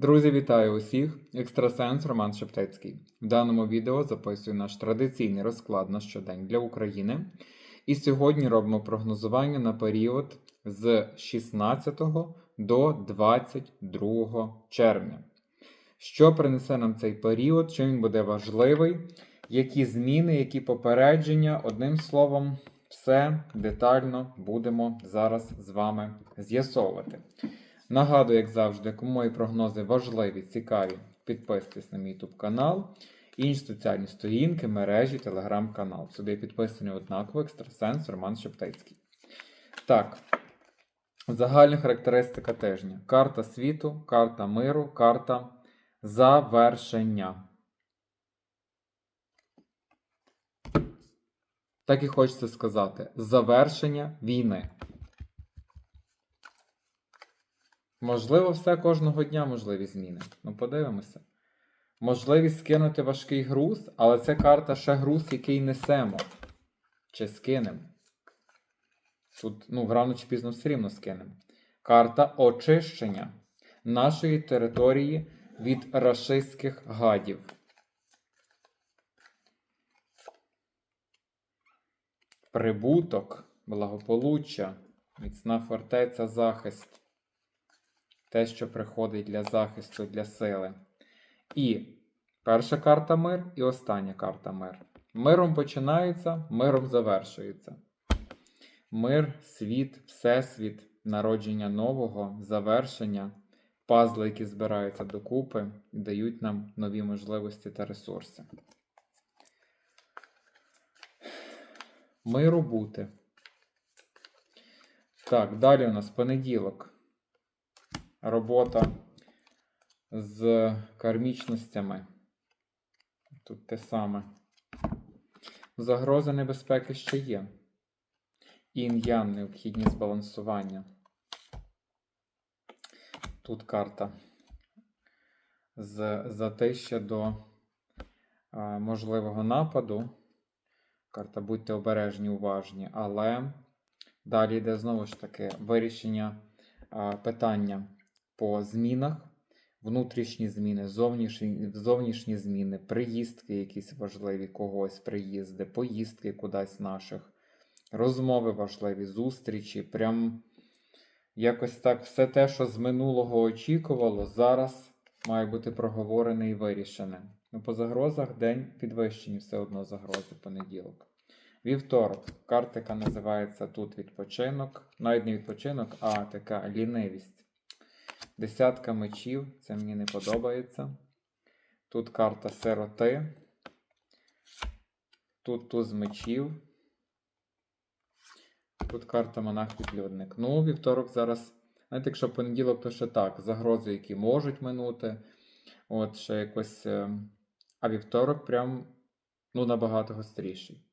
Друзі, вітаю усіх! Екстрасенс Роман Шептецький. В даному відео записую наш традиційний розклад на щодень для України. І сьогодні робимо прогнозування на період з 16 до 22 червня. Що принесе нам цей період, чим він буде важливий, які зміни, які попередження, одним словом, все детально будемо зараз з вами з'ясовувати. Нагадую, як завжди, кому мої прогнози важливі, цікаві, підписуйтесь на мій YouTube канал, інші соціальні сторінки, мережі, телеграм-канал. Сюди підписаний однаково екстрасенс Роман Шептицький. Так, загальна характеристика тижня: карта світу, карта миру, карта завершення. Так і хочеться сказати: завершення війни. Можливо, все кожного дня можливі зміни. Ну, подивимося. Можливість скинути важкий груз, але це карта ще груз, який несемо. Чи скинемо. Тут, ну, рано чи пізно все рівно скинемо. Карта очищення нашої території від рашистських гадів. Прибуток, благополуччя, міцна фортеця, захист те, що приходить для захисту, для сили. І перша карта мир, і остання карта мир. Миром починається, миром завершується. Мир, світ, всесвіт, народження нового, завершення, пазли, які збираються докупи і дають нам нові можливості та ресурси. Миру бути. Так, далі у нас понеділок робота з кармічностями. Тут те саме. Загроза небезпеки ще є. Ін'ян необхідні збалансування. Тут карта з затища до а, можливого нападу. Карта будьте обережні, уважні, але далі йде знову ж таки вирішення а, питання по змінах, внутрішні зміни, зовнішні, зовнішні зміни, приїздки якісь важливі, когось приїзди, поїздки кудись наших, розмови важливі, зустрічі. Прям якось так все те, що з минулого очікувало, зараз має бути проговорене і вирішене. Ну, по загрозах день підвищені все одно загрози понеділок. Вівторок. Картика називається тут відпочинок. Навіть не відпочинок, а така лінивість. Десятка мечів, це мені не подобається. Тут карта сироти. Тут туз мечів. Тут карта монах-відлюдник. Ну, вівторок зараз. Знаєте, якщо понеділок, то ще так. Загрози, які можуть минути. От ще якось. е, А вівторок прям ну, набагато гостріший.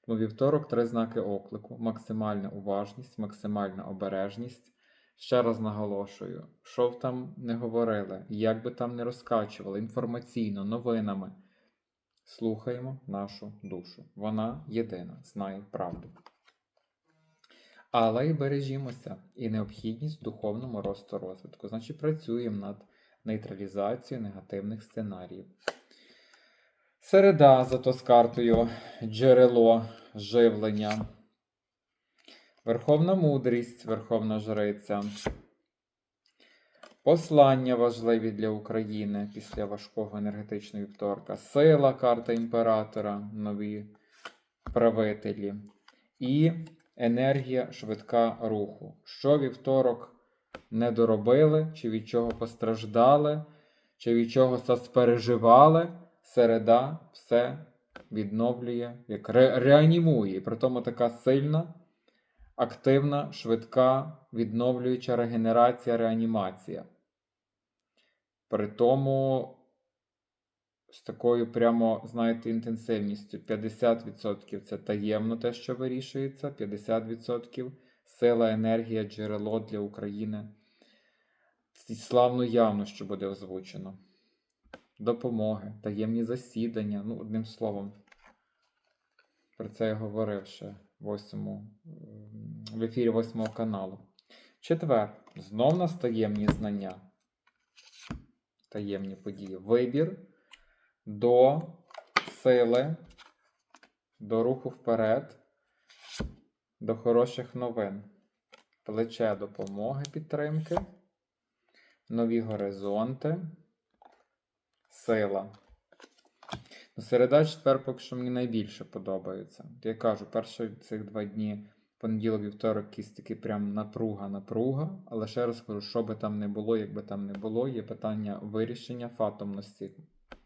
Тому вівторок три знаки оклику: максимальна уважність, максимальна обережність. Ще раз наголошую, що б там не говорили, як би там не розкачували інформаційно, новинами. Слухаємо нашу душу. Вона єдина, знає правду. Але й бережімося і необхідність в духовному росту розвитку. Значить, працюємо над нейтралізацією негативних сценаріїв. Середа зато з картою джерело живлення. Верховна мудрість, Верховна Жриця. Послання важливі для України після важкого енергетичного вівторка. Сила, карта імператора, нові правителі. І енергія швидка руху. Що вівторок не доробили, чи від чого постраждали, чи від чого спереживали, середа все відновлює, як ре реанімує. При тому така сильна активна, швидка, відновлююча регенерація, реанімація. При тому з такою прямо, знаєте, інтенсивністю 50% це таємно те, що вирішується, 50% сила, енергія, джерело для України. Славно явно, що буде озвучено. Допомоги, таємні засідання, ну, одним словом. Про це я говорив ще восьмому, в ефірі восьмого каналу. Четвер. Знов нас таємні знання. таємні події. Вибір до сили, до руху вперед, до хороших новин. Плече допомоги підтримки, нові горизонти, сила. Середа четвер поки що мені найбільше подобається. Я кажу, перші цих два дні, понеділок, вівторок, якісь такі прям напруга, напруга. Але ще раз кажу, що би там не було, як би там не було, є питання вирішення фатомності.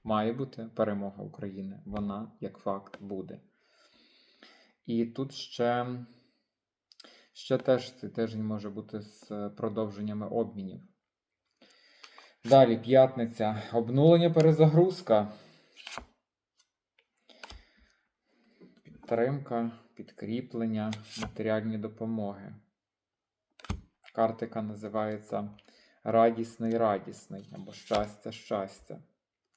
Має бути перемога України. Вона, як факт, буде. І тут ще, ще теж цей тиждень може бути з продовженнями обмінів. Далі, п'ятниця. Обнулення перезагрузка. Підтримка, підкріплення, матеріальні допомоги. Картика називається Радісний радісний або щастя щастя.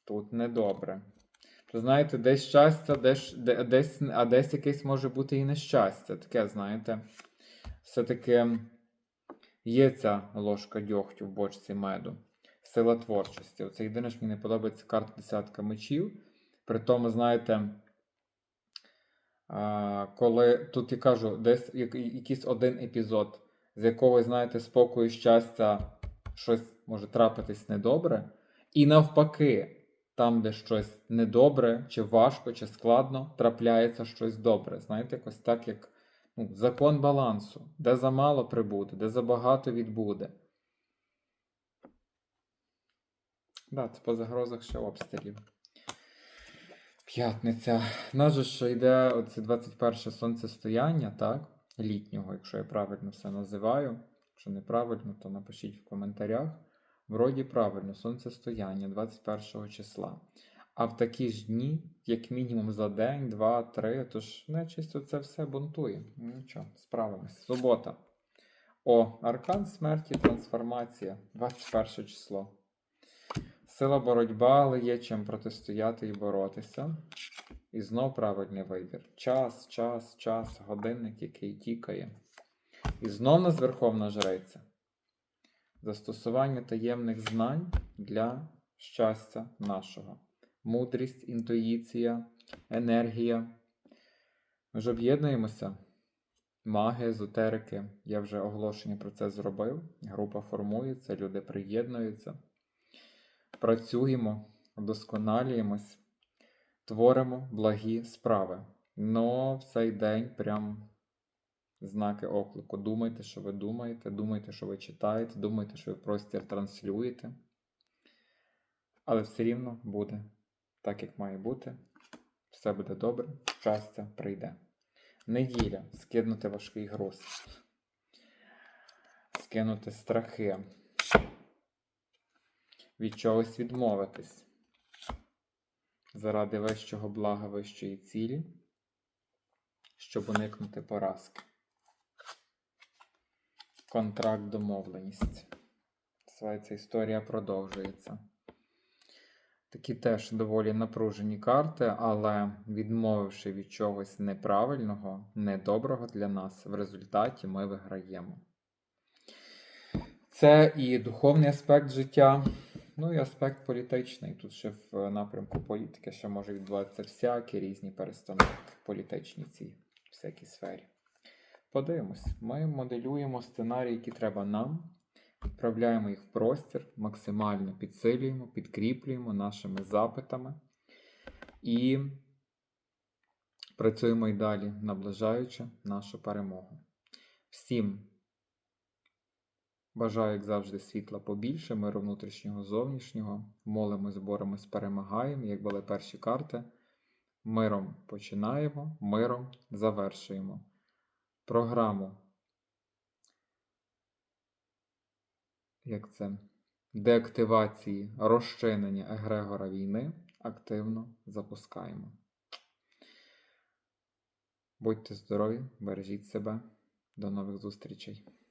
Тут недобре. То знаєте, десь щастя, десь, десь, а десь якесь може бути і нещастя. Таке, знаєте, все-таки є ця ложка дьогтю в бочці меду. Сила творчості. Оце єдине, що мені не подобається карта десятка мечів. При тому, знаєте, коли тут я кажу, десь якийсь один епізод, з якого, знаєте, спокою, щастя, щось може трапитись недобре. І навпаки, там, де щось недобре, чи важко, чи складно, трапляється щось добре. Знаєте, якось так, як ну, закон балансу, де замало прибуде, де забагато відбуде. Да, це по загрозах ще обстрілів. П'ятниця. У нас йде оце 21 сонцестояння, так? Літнього, якщо я правильно все називаю. Якщо неправильно, то напишіть в коментарях. Вроді правильно, сонцестояння 21 числа. А в такі ж дні, як мінімум за день, два, три, то ж нечисто це все бунтує. Ну нічого, справимось. Субота. О, аркан смерті, трансформація. 21 число. Сила боротьба, але є чим протистояти і боротися. І знов правильний вибір. Час, час, час, годинник, який тікає. І знов нас Верховна Жриця. Застосування таємних знань для щастя нашого. Мудрість, інтуїція, енергія. Ми ж об'єднуємося. Маги, езотерики. Я вже оголошення про це зробив. Група формується, люди приєднуються. Працюємо, вдосконалюємось, творимо благі справи. Но в цей день прям знаки оклику. Думайте, що ви думаєте, думайте, що ви читаєте, думайте, що ви простір транслюєте. Але все рівно буде так, як має бути. Все буде добре, щастя прийде. Неділя скинути важкий груз, скинути страхи, від чогось відмовитись заради вищого блага вищої цілі, щоб уникнути поразки. Контракт домовленість. Називається історія продовжується. Такі теж доволі напружені карти, але відмовивши від чогось неправильного, недоброго для нас, в результаті ми виграємо. Це і духовний аспект життя, ну і аспект політичний. Тут ще в напрямку політики ще може відбуватися всякі різні перестановки політичні цій всякій сфері. Подивимось, ми моделюємо сценарії, які треба нам, відправляємо їх в простір, максимально підсилюємо, підкріплюємо нашими запитами і працюємо й далі, наближаючи нашу перемогу. Всім бажаю, як завжди, світла побільше, миру внутрішнього, зовнішнього. Молимось, боремось, перемагаємо. Як були перші карти, миром починаємо, миром завершуємо. Програму як це, деактивації розчинення егрегора війни активно запускаємо. Будьте здорові, бережіть себе. До нових зустрічей!